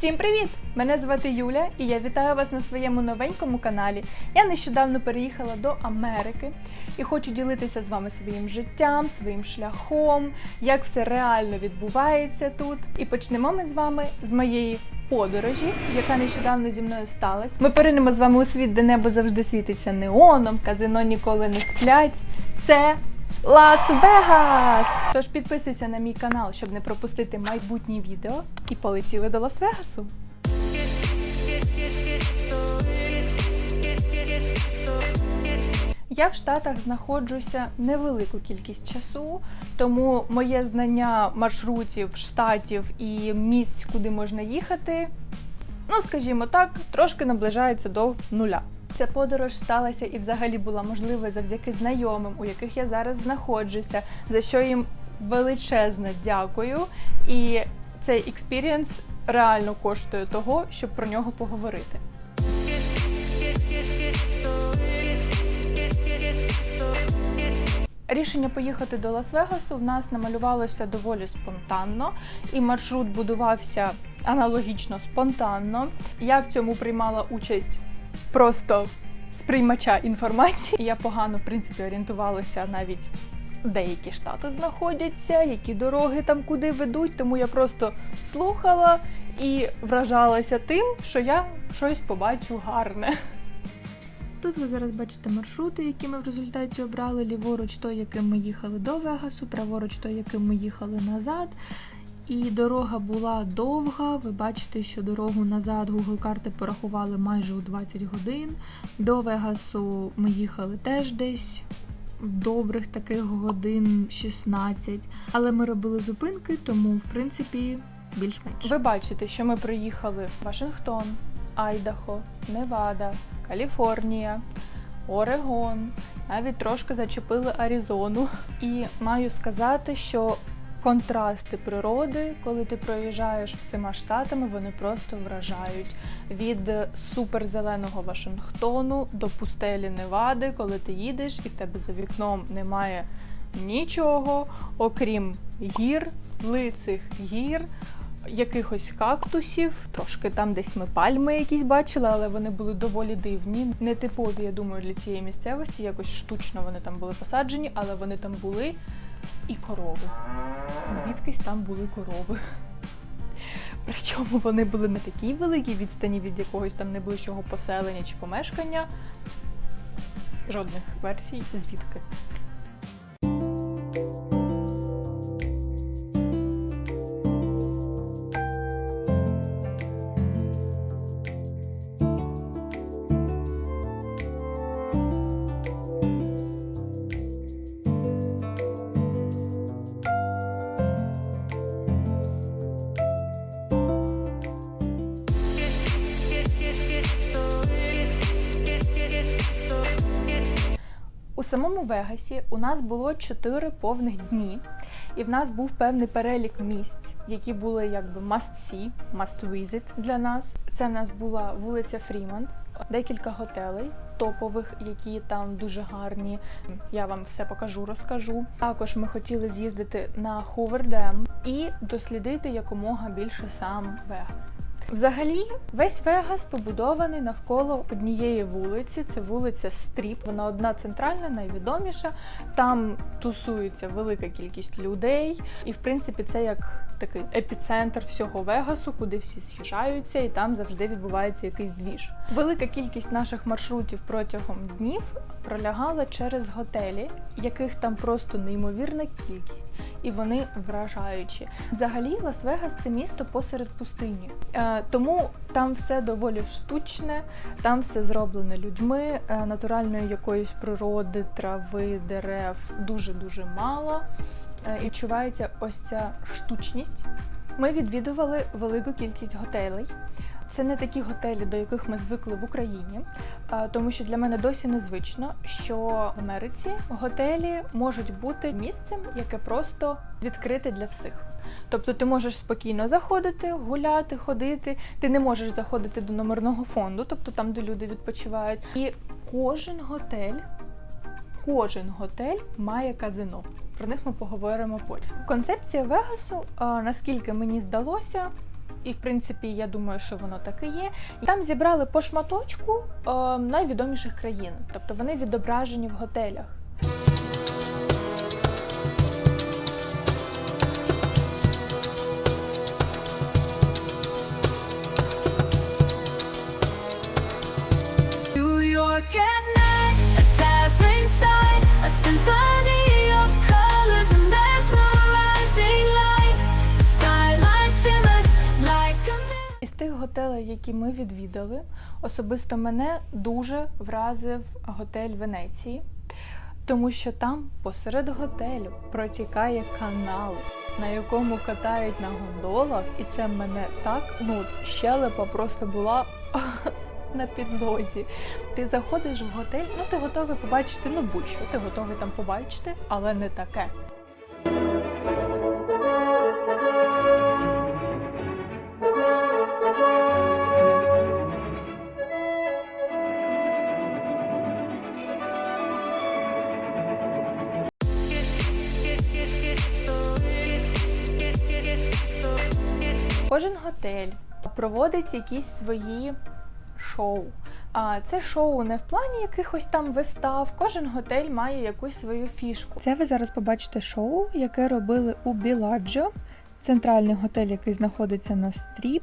Всім привіт! Мене звати Юля і я вітаю вас на своєму новенькому каналі. Я нещодавно переїхала до Америки і хочу ділитися з вами своїм життям, своїм шляхом, як все реально відбувається тут. І почнемо ми з вами з моєї подорожі, яка нещодавно зі мною сталася. Ми перейдемо з вами у світ, де небо завжди світиться неоном, казино ніколи не сплять. Це Лас-Вегас! Тож підписуйся на мій канал, щоб не пропустити майбутні відео. І полетіли до Лас-Вегасу. Я в Штатах знаходжуся невелику кількість часу, тому моє знання маршрутів, штатів і місць, куди можна їхати, ну скажімо так, трошки наближається до нуля. Ця подорож сталася і взагалі була можлива завдяки знайомим, у яких я зараз знаходжуся, за що їм величезне дякую. І цей експірієнс реально коштує того, щоб про нього поговорити. Рішення поїхати до Лас-Вегасу в нас намалювалося доволі спонтанно, і маршрут будувався аналогічно спонтанно. Я в цьому приймала участь просто з приймача інформації. Я погано, в принципі, орієнтувалася навіть. Деякі штати знаходяться, які дороги там куди ведуть, тому я просто слухала і вражалася тим, що я щось побачу гарне. Тут ви зараз бачите маршрути, які ми в результаті обрали. Ліворуч той, яким ми їхали до Вегасу, праворуч той, яким ми їхали назад. І дорога була довга. Ви бачите, що дорогу назад Google карти порахували майже у 20 годин. До Вегасу ми їхали теж десь добрих таких годин 16. Але ми робили зупинки, тому в принципі більш-менш. Ви бачите, що ми проїхали Вашингтон, Айдахо, Невада, Каліфорнія, Орегон, навіть трошки зачепили Аризону. І маю сказати, що контрасти природи, коли ти проїжджаєш всіма штатами, вони просто вражають. Від суперзеленого Вашингтону до пустелі Невади, коли ти їдеш і в тебе за вікном немає нічого, окрім гір, лисих гір. Якихось кактусів, трошки там десь ми пальми якісь бачили, але вони були доволі дивні. Нетипові, я думаю, для цієї місцевості. Якось штучно вони там були посаджені, але вони там були і корови. Звідкись там були корови. Причому вони були на такій великій відстані від якогось там найближчого поселення чи помешкання. Жодних версій, звідки. Самому Вегасі у нас було 4 повних дні, і в нас був певний перелік місць, які були якби must see, must visit для нас. Це в нас була вулиця Фрімонт, декілька готелей топових, які там дуже гарні. Я вам все покажу, розкажу. Також ми хотіли з'їздити на Хувердем і дослідити якомога більше сам Вегас. Взагалі, весь Вегас побудований навколо однієї вулиці. Це вулиця Стріп. Вона одна центральна, найвідоміша. Там тусується велика кількість людей, і в принципі це як такий епіцентр всього Вегасу, куди всі з'їжджаються, і там завжди відбувається якийсь двіж. Велика кількість наших маршрутів протягом днів пролягала через готелі, яких там просто неймовірна кількість, і вони вражаючі. Взагалі, Лас-Вегас це місто посеред пустині. Е, тому там все доволі штучне, там все зроблено людьми, е, натуральної якоїсь природи, трави, дерев дуже дуже мало. Е, І відчувається ось ця штучність. Ми відвідували велику кількість готелей. Це не такі готелі, до яких ми звикли в Україні, тому що для мене досі незвично, що в Америці готелі можуть бути місцем, яке просто відкрите для всіх. Тобто ти можеш спокійно заходити, гуляти, ходити. Ти не можеш заходити до номерного фонду, тобто там, де люди відпочивають. І кожен готель, кожен готель має казино. Про них ми поговоримо потім. Концепція Вегасу, наскільки мені здалося, і в принципі я думаю, що воно так і є. І там зібрали по шматочку е, найвідоміших країн, тобто вони відображені в готелях. New York at Із готелей, які ми відвідали, особисто мене дуже вразив готель Венеції, тому що там посеред готелю протікає канал, на якому катають на гондолах, і це мене так, ну, щелепа просто була. На підлозі. Ти заходиш в готель, ну ти готовий побачити, ну будь-що, ти готовий там побачити, але не таке. Кожен готель проводить якісь свої шоу. А це шоу не в плані якихось там вистав. Кожен готель має якусь свою фішку. Це ви зараз побачите шоу, яке робили у Біладжо, центральний готель, який знаходиться на стріп.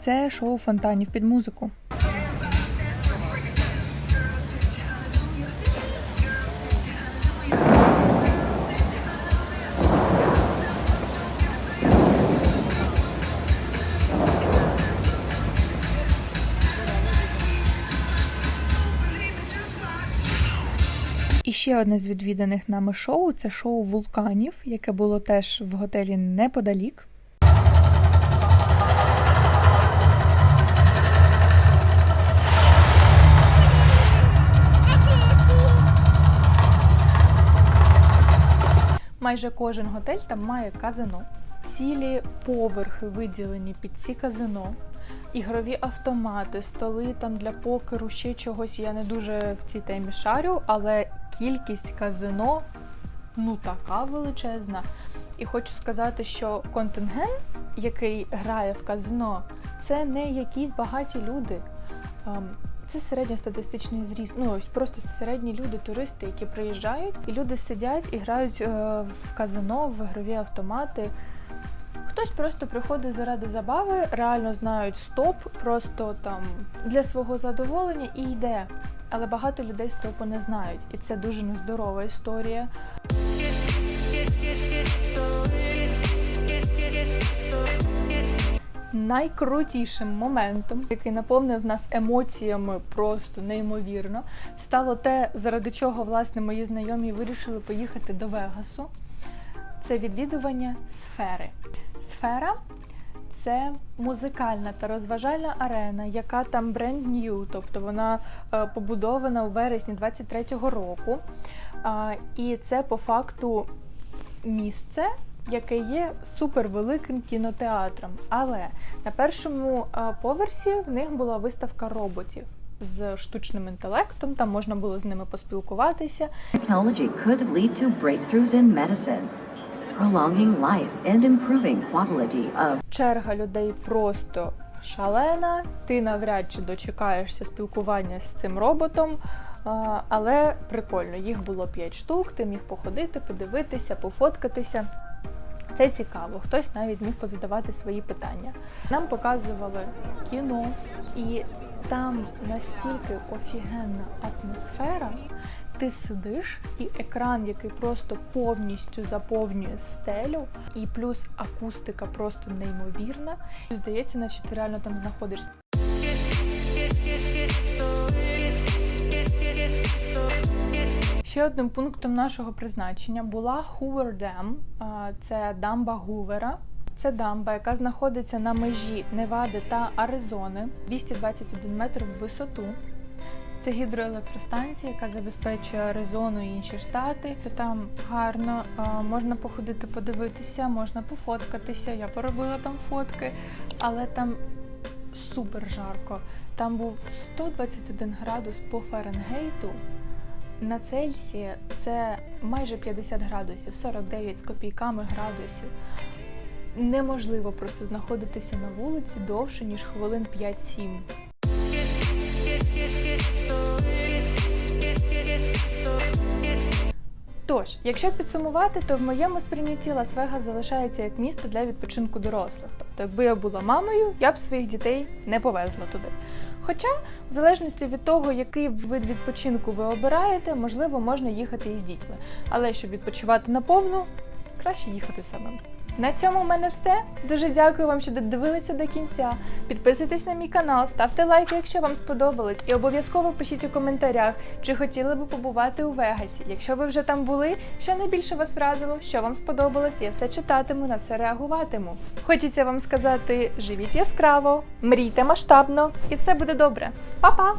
Це шоу фонтанів під музику. Ще одне з відвіданих нами шоу це шоу вулканів, яке було теж в готелі неподалік. Майже кожен готель там має казино. Цілі поверхи виділені під ці казино. Ігрові автомати, столи там для покеру, ще чогось. Я не дуже в цій темі шарю, але кількість казино ну така величезна. І хочу сказати, що контингент, який грає в казино, це не якісь багаті люди. Ем, Це середньостатистичний зріст. Ну ось просто середні люди, туристи, які приїжджають, і люди сидять і грають е, в казино, в ігрові автомати. Хтось просто приходить заради забави, реально знають стоп, просто там для свого задоволення і йде. Але багато людей стопу не знають, і це дуже нездорова історія. Найкрутішим моментом, який наповнив нас емоціями просто неймовірно, стало те, заради чого власне мої знайомі вирішили поїхати до Вегасу. Це відвідування сфери. Сфера це музикальна та розважальна арена, яка там бренд new, тобто вона е, побудована у вересні 23-го року. І це по факту місце, яке є супервеликим кінотеатром. Але на першому е, поверсі в них була виставка роботів. З штучним інтелектом, там можна було з ними поспілкуватися. Technology could lead to breakthroughs in medicine, prolonging life and improving quality of черга людей просто шалена. Ти навряд чи дочекаєшся спілкування з цим роботом. Але прикольно, їх було 5 штук, ти міг походити, подивитися, пофоткатися. Це цікаво. Хтось навіть зміг позадавати свої питання. Нам показували кіно, і там настільки офігенна атмосфера. Ти сидиш, і екран, який просто повністю заповнює стелю, і плюс акустика просто неймовірна. Здається, наче ти реально там знаходишся. Ще одним пунктом нашого призначення була Hoover Dam. Це дамба Гувера. Це дамба, яка знаходиться на межі Невади та Аризони, 221 метр в висоту. Це гідроелектростанція, яка забезпечує Аризону і інші штати. Там гарно можна походити, подивитися, можна пофоткатися. Я поробила там фотки, але там супер жарко. Там був 121 градус по Фаренгейту. На Цельсія це майже 50 градусів, 49 з копійками градусів. неможливо просто знаходитися на вулиці довше, ніж хвилин 5-7. Тож, якщо підсумувати, то в моєму сприйнятті Лас-Вегас залишається як місто для відпочинку дорослих. Тобто, якби я була мамою, я б своїх дітей не повезла туди. Хоча, в залежності від того, який вид відпочинку ви обираєте, можливо, можна їхати і з дітьми. Але щоб відпочивати наповну, краще їхати самим. На цьому в мене все. Дуже дякую вам, що додивилися до кінця. Підписуйтесь на мій канал, ставте лайки, якщо вам сподобалось, і обов'язково пишіть у коментарях, чи хотіли би побувати у Вегасі. Якщо ви вже там були, що найбільше вас вразило, що вам сподобалось, я все читатиму, на все реагуватиму. Хочеться вам сказати: живіть яскраво, мрійте масштабно, і все буде добре. Па-па!